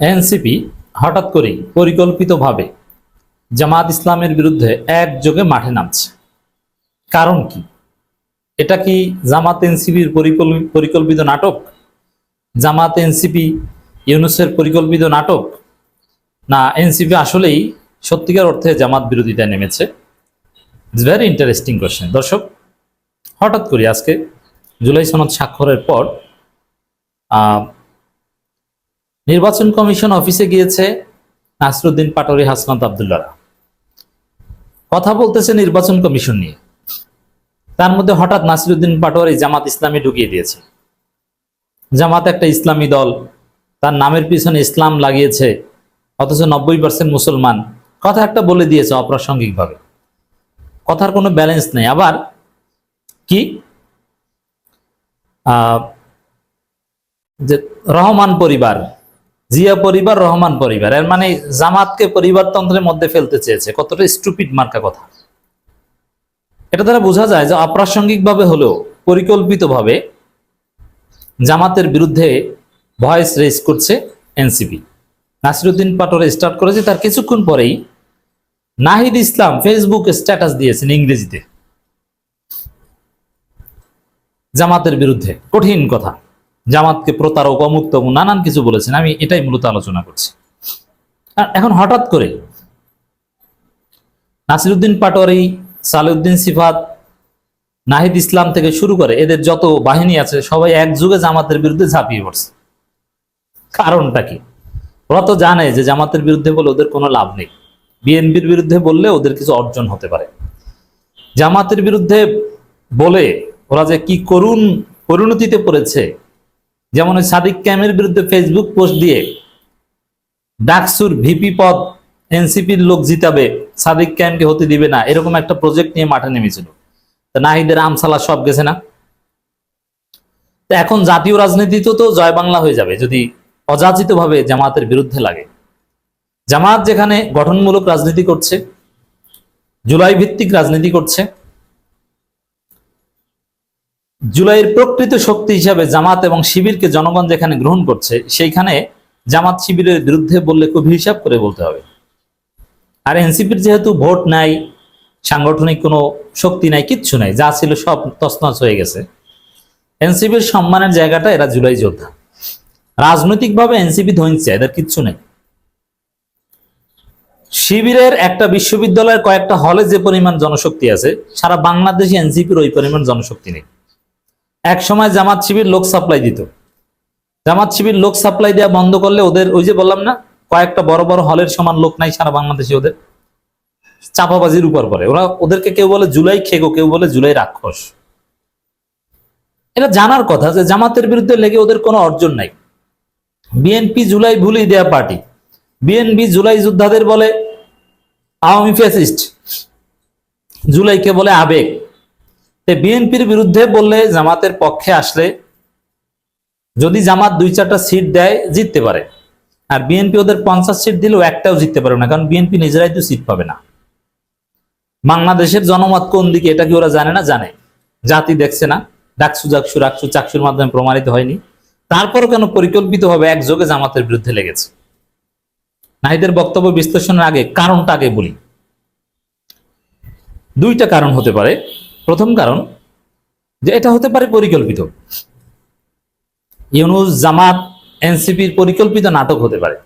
NCP হঠাৎ করেই পরিকল্পিতভাবে জামাত ইসলামের বিরুদ্ধে একযোগে মাঠে নামছে। কারণ কি? এটা কি জামাত এনসিপির পরিকল্পিত নাটক? জামাত এনসিপি ইউনুসের পরিকল্পিত নাটক? না, এনসিপি আসলেই সত্যিকার অর্থে জামাত বিরোধিতায় নেমেছে? ইটস ভেরি ইন্টারেস্টিং কোয়েশ্চেন দর্শক, হঠাৎ করে আজকে জুলাই সনদ স্বাক্ষরের পর নির্বাচন কমিশন অফিসে গিয়েছে নাসরুদ্দিন পাটোয়ারি, হাসনাত আবদুল্লারা কথা বলতেছে নির্বাচন কমিশন নিয়ে। তার মধ্যে হঠাৎ নাসিরুদ্দিন পাটোয়ারি জামাত ইসলামী ঢুকিয়ে দিয়েছে। জামাত একটা ইসলামী দল, তার নামের পিছনে ইসলাম লাগিয়েছে, অথচ নব্বই পার্সেন্ট মুসলমান। কথা একটা বলে দিয়েছে অপ্রাসঙ্গিকভাবে। কথার কোনো ব্যালেন্স নেই। আবার কি? যে রহমান পরিবার জিয়া পরিবার, রহমান পরিবার। এর মানে জামাতকে পরিবারতন্ত্রের মধ্যে ফেলতে চেয়েছে। কতটা স্টুপিড মার্কা কথা। এটা দ্বারা বোঝা যায় যে অপ্রাসঙ্গিকভাবে হলেও, পরিকল্পিতভাবে জামাতের বিরুদ্ধে ভয়েস রেজ করছে এনসিপি। নাসিরুদ্দিন পাটোরে স্টার্ট করেছে, তার কিছুক্ষণ পরেই নাহিদ ইসলাম ফেসবুক স্ট্যাটাস দিয়েছেন ইংরেজিতে। জামাতের বিরুদ্ধে। কঠিন কথা। জামাতকে প্রতারক, অমুক্ত, নানান কিছু বলেছেন। আমি এটাই মূলত আলোচনা করছি। আর এখন হঠাৎ করে নাসিরুদ্দিন পাটোয়ারি, সালেউদ্দিন সিফাত, নাহিদ ইসলাম থেকে শুরু করে এদের যত বাহিনী আছে, সবাই একযুগে জামাতের বিরুদ্ধে ঝাঁপিয়ে পড়ছে। কারণটা কি? ওরা তো জানে যে জামাতের বিরুদ্ধে বলে ওদের কোনো লাভ নেই। বিএনপির বিরুদ্ধে বললে ওদের কিছু অর্জন হতে পারে। জামাতের বিরুদ্ধে বলে ওরা যে কি করুণ পরিণতিতে পড়েছে যেমন ওই সাদিক ক্যামের বিরুদ্ধে ফেসবুক পোস্ট দিয়ে ডাকসুর ভিপি পদ এনসিপির লোক জিতাবে, সাদিক ক্যামকে হতে দিবে না, এরকম একটা প্রজেক্ট নিয়ে মাঠে নেমেছিল। তা নাহিদের আমসালা সব গেছে না। তো এখন জাতীয় রাজনীতিতেও তো জয় বাংলা হয়ে যাবে, যদি অযাচিত ভাবে জামাতের বিরুদ্ধে লাগে। জামাত যেখানে গঠনমূলক রাজনীতি করছে জুলাই ভিত্তিক রাজনীতি করছে জুলাইয়ের প্রকৃত শক্তি হিসাবে জামাত এবং শিবিরকে জনগণ যেখানে গ্রহণ করছে, সেইখানে জামাত শিবিরের বিরুদ্ধে বললে খুব হিসাব করে বলতে হবে। আর এনসিপির যেহেতু ভোট নাই, সাংগঠনিক কোনো শক্তি নাই, কিচ্ছু নাই, যা ছিল সব তছনছ হয়ে গেছে। এনসিপির সম্মানের জায়গাটা এরা জুলাই যোদ্ধা। রাজনৈতিকভাবে এনসিপি ধৈর্য এদের কিচ্ছু নেই। শিবিরের একটা বিশ্ববিদ্যালয়ের কয়েকটা হলে যে পরিমাণ জনশক্তি আছে, সারা বাংলাদেশে এনসিপির ওই পরিমাণ জনশক্তি নেই। এক সময় জামাত শিবির লোক সাপ্লাই দিত। জামাত শিবির লোক সাপ্লাই দেওয়া বন্ধ করলে ওদের ওই যে বললাম না, কয়েকটা বড় বড় হলের সমান লোক নাই সারা বাংলাদেশে ওদের। চাপাবাজির উপর পরে ওরা ওদেরকে কেউ বলে জুলাই খেগো কেউ বলে জুলাই রাক্ষস। এটা জানার কথা যে জামাতের বিরুদ্ধে লেগে ওদের কোনো অর্জন নাই। বিএনপি জুলাই ভুলেই দেয়া পার্টি। বিএনপি জুলাই যোদ্ধাদের বলে আওয়ামী ফ্যাসিস্ট। জুলাইকে বলে আবেগ। বিএনপির বিরুদ্ধে বললে জামাতের পক্ষে আসলে যদি জামাত দুই চারটা সিট দেয়, জিততে পারে। আর বিএনপি ওদের পঞ্চাশ সিট দিলেও একটাও জিততে পারবে না, কারণ বিএনপি নিজেরাই তো সিট পাবে না। বাংলাদেশের জনমত কোন দিকে এটা কি ওরা জানে না? জানে। জাতি দেখছে না। ডাকসু, জাকসু, রাকসু, চাকসুর মাধ্যমে প্রমাণিত হয়নি। তারপরও কেন পরিকল্পিতভাবে একযোগে জামাতের বিরুদ্ধে লেগেছে। নাহিদের বক্তব্য বিশ্লেষণের আগে, কারণটা আগে বলি। দুইটা কারণ হতে পারে। প্রথম কারণ যে এটা হতে পারে পরিকল্পিত। ইউনুস, জামাত এনসিপির পরিকল্পিত নাটক হতে পারে।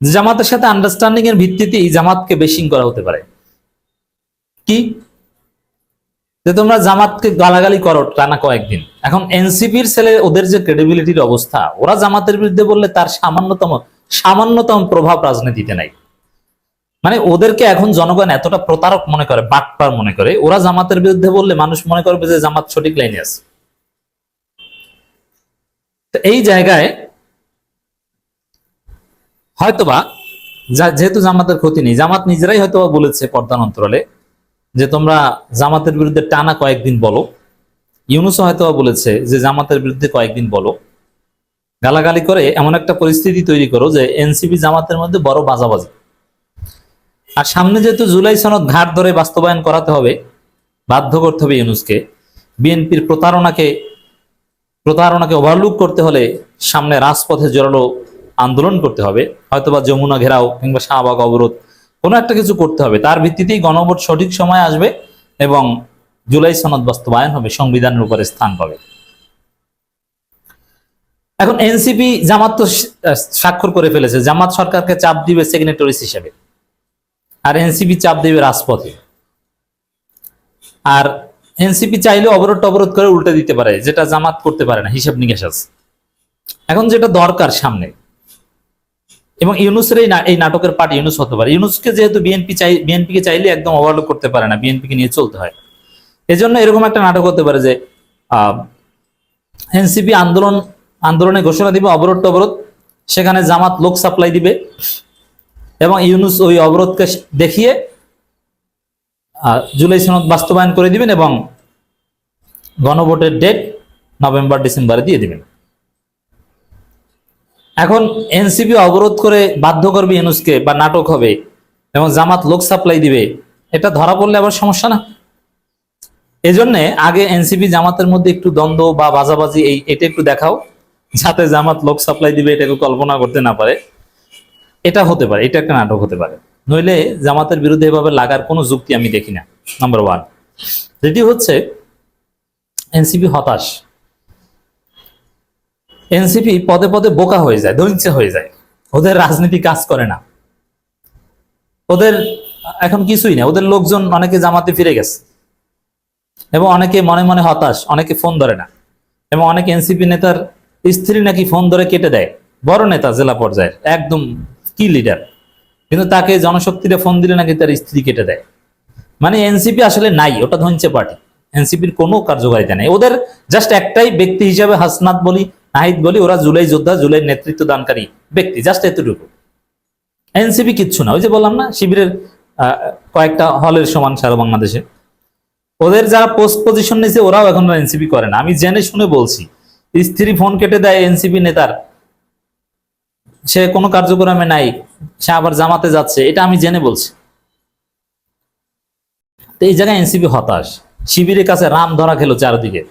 জামাতের সাথে আন্ডারস্ট্যান্ডিং এর ভিত্তিতে এই জামাতকে বেশিং করা হতে পারে। কি? যে তোমরা জামাতকে গালাগালি করো টানা কয়েকদিন। এখন এনসিপির ছেলে ওদের যে ক্রেডিবিলিটির অবস্থা, ওরা জামাতের বিরুদ্ধে বললে তার সামান্যতম সামান্যতম প্রভাব রাজনীতিতে নাই। মানে ওদেরকে এখন জনগণ এতটা প্রতারক মনে করে, বাটপার মনে করে, ওরা জামাতের বিরুদ্ধে বললে মানুষ মনে করবে যে জামাত সঠিক লাইনে আছে। তো এই জায়গায় হয়তোবা যেহেতু জামাতের ক্ষতি নেই, জামাত নিজেরাই হয়তোবা বলেছে পর্দান অন্তরালে যে তোমরা জামাতের বিরুদ্ধে টানা কয়েকদিন বলো। ইউনুসও হয়তোবা বলেছে যে জামাতের বিরুদ্ধে কয়েকদিন বলো। গালাগালি করে এমন একটা পরিস্থিতি তৈরি করো যে এনসিপি জামাতের মধ্যে বড় বাজাবাজি। আর সামনে যেহেতু জুলাই সনদ ঘাট ধরে বাস্তবায়ন করাতে হবে, বাধ্য করতে হবে ইউনুসকে। বিএনপির প্রতারণাকে প্রতারণাকে ওভারলুক করতে হলে সামনে রাজপথে জোরালো আন্দোলন করতে হবে। হয়তোবা যমুনা ঘেরাও কিংবা শাহবাগ অবরোধ, কোনো একটা কিছু করতে হবে। তার ভিত্তিতেই গণভোট সঠিক সময় আসবে এবং জুলাই সনদ বাস্তবায়ন হবে, সংবিধানের উপরে স্থান পাবে। এখন এনসিপি জামাত তো স্বাক্ষর করে ফেলেছে, জামাত সরকারকে চাপ দিবে সিগনেটরিস হিসেবে। আর এনসিপি চাপ দেবে রাজপথে। আর এনসিপি চাইলে অবরোধ টবরোধ করে উল্টে দিতে পারে, যেটা জামাত করতে পারে না, হিসাব নিকাশ আছে। এখন যেটা দরকার সামনে, এবং ইউনুসের এই নাটকের পার্ট ইউনুস হতে পারে। ইউনুসকে যেহেতু বিএনপি চাই, বিএনপিকে চাইলে একদম ওভারলুক করতে পারে না, বিএনপিকে নিয়ে চলতে হয়। এজন্য এরকম একটা নাটক হতে পারে যে এনসিপি আন্দোলন, আন্দোলনে ঘোষণা দিবে, অবরোধ টবরোধ, সেখানে জামাত লোক সাপ্লাই দিবে। এবং ইউনুস ওই অবরোধকে দেখিয়ে জুলাই সনদ বাস্তবায়ন করে দিবেন এবং গণভোটের ডেট নভেম্বর, ডিসেম্বরে দিয়ে দিবেন। এখন এনসিপি অবরোধ করে বাধ্য করবে ইউনুসকে বা নাটক হবে এবং জামাত লোক সাপ্লাই দিবে, এটা ধরা পড়লে আবার সমস্যা না? এজন্য আগে এনসিপি জামাতের মধ্যে একটু দ্বন্দ্ব বা বাজাবাজি এই, এটা একটু দেখাও, যাতে জামাত লোক সাপ্লাই দিবে, এটাকে কল্পনা করতে না পারে। এটা হতে পারে, এটা একটা নাটক হতে পারে। নইলে জামাতের বিরুদ্ধে এভাবে লাগার কোনো যুক্তি আমি দেখি না নাম্বার ওয়ান দ্বিতীয় হচ্ছে, এনসিপি হতাশ। এনসিপি পদে পদে বোকা হয়ে যায় দৈঞ্চে হয়ে যায়। ওদের রাজনীতি কাজ করে না। ওদের, এখন কিছুই না ওদের লোকজন অনেকে জামাতে ফিরে গেছে। এবং অনেকে মনে মনে হতাশ, অনেকে ফোন ধরে না। এবং অনেক এনসিপি নেতার স্ত্রী নাকি ফোন ধরে কেটে দেয়। বড় নেতা জেলা পর্যায়ের, একদম কি লিডার কিন্তু তাকে জনশক্তিরা ফোন দিলে নাকি তার স্ত্রী কেটে দেয়। মানে এনসিপি আসলে নাই, ওটা ধনছে পার্টি। এনসিপির কোনো কার্যকারিতা নেই। ওদের জাস্ট একটাই ব্যক্তি হিসাবে হাসনাত বলি, নাহিদ বলি, ওরা জুলাই যোদ্ধা জুলাই নেতৃত্ব দানকারী ব্যক্তি জাস্ট এতটুকু। এনসিপি কিচ্ছু না। ওই যে বললাম না, শিবিরের কয়েকটা হলের সমান সারা বাংলাদেশে। ওদের যারা পোস্ট পজিশন নিয়েছে ওরাও এখন এনসিপি করে না। আমি জেনে শুনে বলছি, স্ত্রী ফোন কেটে দেয় এনসিপি নেতার সে কোনো কার্যক্রমে নাই, সে আবার জামাতে যাচ্ছে, এটা আমি জেনে বলছি। তো এই জায়গায় এনসিপি হতাশ। শিবিরের কাছে রাম ধরা খেলো চারদিকে।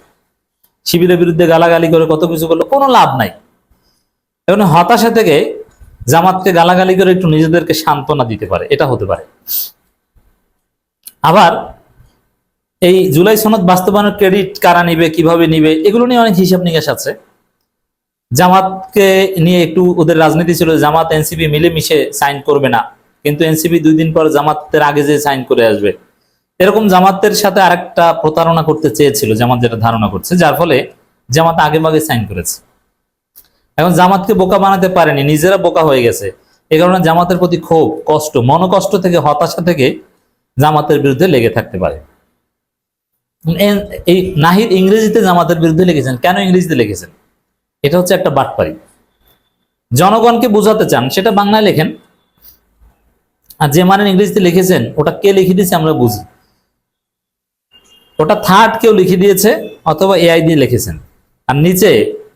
শিবিরের বিরুদ্ধে গালাগালি করে কত কিছু করল, কোনো লাভ নাই। এখন হতাশা থেকে জামাতকে গালাগালি করে একটু নিজেদেরকে সান্ত্বনা দিতে পারে, এটা হতে পারে। আবার এই জুলাই সনদ বাস্তবায়নের ক্রেডিট কারা নিবে, কীভাবে নিবে, এগুলো নিয়ে অনেক হিসাব নিকাশ আছে। জামাতকে নিয়ে একটু ওদের রাজনীতি ছিল, জামাত, এনসিপি মিলেমিশে সাইন করবে না। কিন্তু এনসিপি দুই দিন পর জামাতের আগে যে সাইন করে আসবে। এরকম জামাতের সাথে আরেকটা প্রতারণা করতে চেয়েছিল, জামাত যেটা ধারণা করছে, যার ফলে জামাত আগে ভাগে সাইন করেছে। এখন জামাতকে বোকা বানাতে পারেনি, নিজেরা বোকা হয়ে গেছে। এ কারণে জামাতের প্রতি ক্ষোভ, কষ্ট, মনোকষ্ট থেকে, হতাশা থেকে জামাতের বিরুদ্ধে লেগে থাকতে পারে। এই নাহিদ ইংরেজিতে জামাতের বিরুদ্ধে লিখেছেন কেন ইংরেজিতে লিখেছেন এটা হচ্ছে একটা বাটপারি। জনগণকে বোঝাতে চান, সেটা বাংলায় লেখেন। আর যে মানে ইংরেজিতে লিখেছেন, ওটা কে লিখে দিয়েছে আমরা বুঝি। ওটা থার্ড কেউ লিখে দিয়েছে, অথবা এআই দিয়ে লিখেছেন। আর নিচে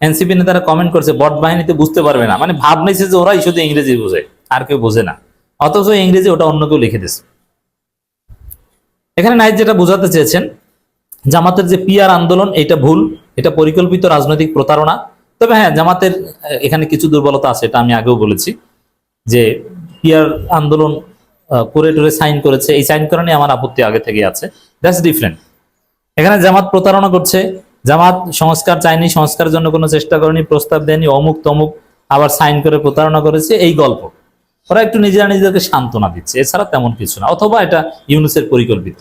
এনসিপি নেতারা কমেন্ট করছে, বট বাহিনীতে বুঝতে পারবে না। মানে ভাব নিয়েছে যে ওরাই শুধু ইংরেজি বোঝে, আর কেউ বোঝে না। অথচ ইংরেজি ওটা অন্য কেউ লিখে দিয়েছে। এখানে নাইট যেটা বোঝাতে চেয়েছেন, জামাতের যে পিয়ার আন্দোলন এটা ভুল, এটা পরিকল্পিত রাজনৈতিক প্রতারণা। তবে হ্যাঁ জামাতের এখানে কিছু দুর্বলতা আছে, এটা আমি আগেও বলেছি, যে পিয়ার আন্দোলন করে টোরে সাইন করেছে, এই সাইন করা আমার আপত্তি আগে থেকে আছে। দ্যাটস ডিফারেন্ট এখানে জামাত প্রতারণা করছে, জামাত সংস্কার চায়নি, সংস্কারের জন্য কোনো চেষ্টা করেনি, প্রস্তাব দেয়নি, অমুক তমুক আবার সাইন করে প্রতারণা করেছে, এই গল্প। ওরা একটু নিজেরা নিজেদেরকে সান্ত্বনা দিচ্ছে, এছাড়া তেমন কিছু না, অথবা এটা ইউনুসের পরিকল্পিত।